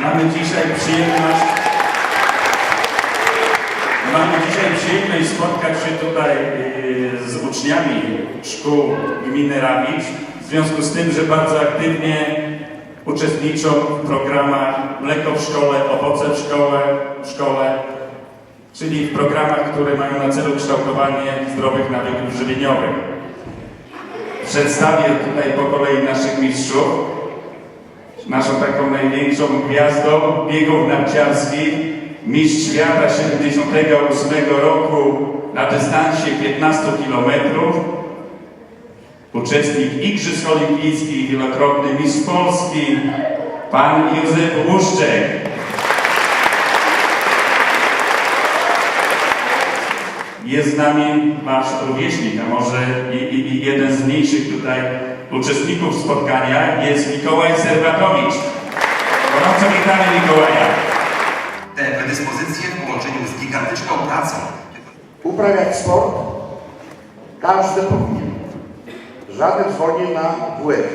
Mamy dzisiaj przyjemność Mamy dzisiaj przyjemność spotkać się tutaj yy, z uczniami szkół gminy Rawicz w związku z tym, że bardzo aktywnie uczestniczą w programach Mleko w szkole, Owoce w szkole, w szkole czyli w programach, które mają na celu kształtowanie zdrowych nawyków żywieniowych. Przedstawię tutaj po kolei naszych mistrzów. Naszą taką największą gwiazdą biegów narciarskich, mistrz świata 78 roku na dystansie 15 km, uczestnik Igrzysk Olimpijskich, wielokrotny mistrz Polski, pan Józef Łuszczek. Jest z nami nasz rówieśnik, a może i, i, i jeden z mniejszych tutaj uczestników spotkania jest Mikołaj Serwatowicz. Gorąco witamy Mikołaja. Te predyspozycje w połączeniu z gigantyczną pracą Uprawiać sport każdy powinien. Żaden zwolnień na WF.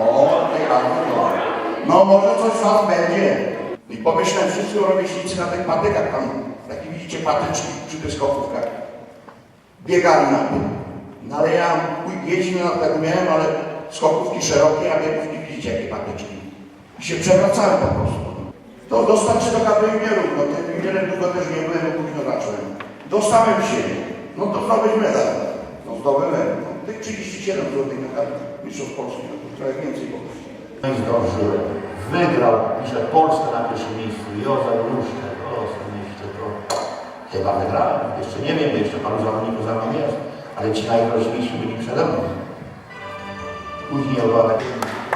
O, nie każdy no. No może coś was będzie. I pomyślałem, wszyscy rówieśnicy na tych patykach tam, widzicie patyczki przy tych skokówkach. Biegali na tym. No ale ja jeździłem na tego miałem, ale skokówki szerokie, a biegów nie widzicie jakie patyczki. I się przewracałem po prostu. To dostać się do KPI nierówno. Tym wiele długo też nie byłem, bo późno zacząłem. Dostałem się. No to zdobyć medal. No zdobyłem. No, tych 37 złotych medal mistrzostw Polski. No, trochę więcej było. No i zdążyłem. Wygrał, pisze Polskę na pierwszym miejscu. Myślę, to chyba wygrałem. Jeszcze nie wiem, jeszcze paru zawodników za mną jest, ale ci najgroźniejsi byli przede mną. Później taka